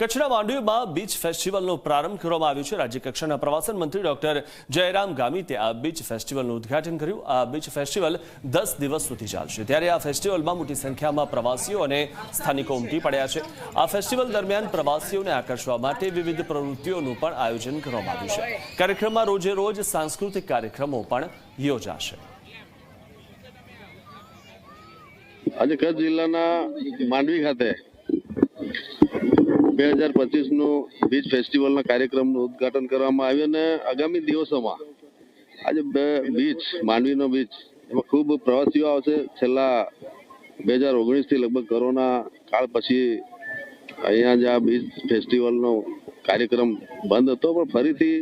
કચ્છના માંડવીમાં બીચ ફેસ્ટિવલનો પ્રારંભ કરવામાં આવ્યો છે. રાજ્ય કક્ષાના પ્રવાસન મંત્રી ડોક્ટર જયરામ ગામિતે આ બીચ ફેસ્ટિવલનું ઉદઘાટન કર્યું. આ બીચ ફેસ્ટિવલ દસ દિવસ સુધી ચાલશે. ત્યારે આ ફેસ્ટિવલમાં મોટી સંખ્યામાં પ્રવાસીઓ અને સ્થાનિકો ઉમટી પડ્યા છે. આ ફેસ્ટિવલ દરમિયાન પ્રવાસીઓને આકર્ષવા માટે વિવિધ પ્રવૃત્તિઓનું પણ આયોજન કરવામાં આવ્યું છે. કાર્યક્રમમાં રોજે રોજ સાંસ્કૃતિક કાર્યક્રમો પણ યોજાશે. આજે કચ્છ જિલ્લાના માંડવી ખાતે બે હજાર પચીસનું બીચ ફેસ્ટિવલના કાર્યક્રમનું ઉદઘાટન કરવામાં આવ્યું અને આગામી દિવસોમાં આજે બે બીચ, માંડવીનો બીચ, એમાં ખૂબ પ્રવાસીઓ આવશે. છેલ્લા બે હજાર ઓગણીસથી લગભગ કોરોના કાળ પછી અહીંયા જ આ બીચ ફેસ્ટિવલનો કાર્યક્રમ બંધ હતો. પણ ફરીથી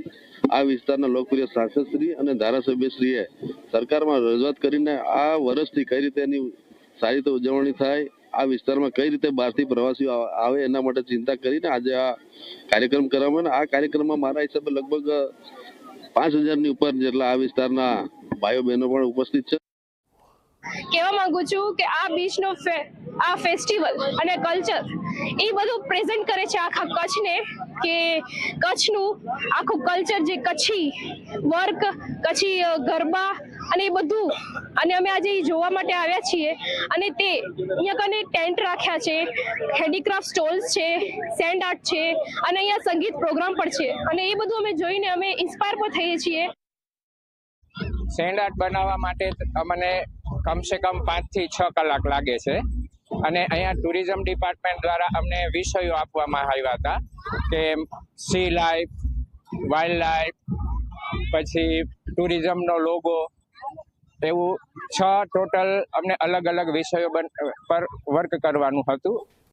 આ વિસ્તારના લોકપ્રિય સાંસદશ્રી અને ધારાસભ્યશ્રીએ સરકારમાં રજૂઆત કરીને આ વર્ષથી કઈ રીતે એની સારી રીતે ઉજવણી થાય આ વિસ્તારમાં કઈ રીતે બહારથી પ્રવાસીઓ આવે એના માટે ચિંતા કરીને આજે આ કાર્યક્રમ કરવામાં આ કાર્યક્રમમાં મારા હિસાબે લગભગ પાંચ હજારની ઉપર જેટલા આ વિસ્તારના ભાઈઓ બહેનો પણ ઉપસ્થિત છે. કહેવા માંગુ છું કે આ બીચનો નો આ ફેસ્ટિવલ અને કલ્ચર એ બધું પ્રેઝન્ટ કરે છે આખા કચ્છને કે કચ્છનું આખું કલ્ચર જે કચ્છી વર્ક, કચ્છી ગરબા અને એ બધું. અને અમે આજે એ જોવા માટે આવ્યા છીએ. અને તે અહીંયા કને ટેન્ટ રાખ્યા છે હેન્ડીક્રાફ્ટ સ્ટોલ્સ છે સેન્ડ આર્ટ છે, અને અહીંયા સંગીત પ્રોગ્રામ પણ છે. અને એ બધું અમે જોઈને અમે ઇન્સ્પાયર પણ થઈએ છીએ. સેન્ડ આર્ટ બનાવવા માટે અમને કમસે કમ પાંચથી છ કલાક લાગે છે. અને અહીંયા ટુરિઝમ ડિપાર્ટમેન્ટ દ્વારા અમને વિષયો આપવામાં આવ્યા હતા કે સી લાઈફ વાઇલ્ડ લાઈફ, પછી ટુરિઝમનો લોગો, એવું છ ટોટલ અમને અલગ અલગ વિષયો પર વર્ક કરવાનું હતું.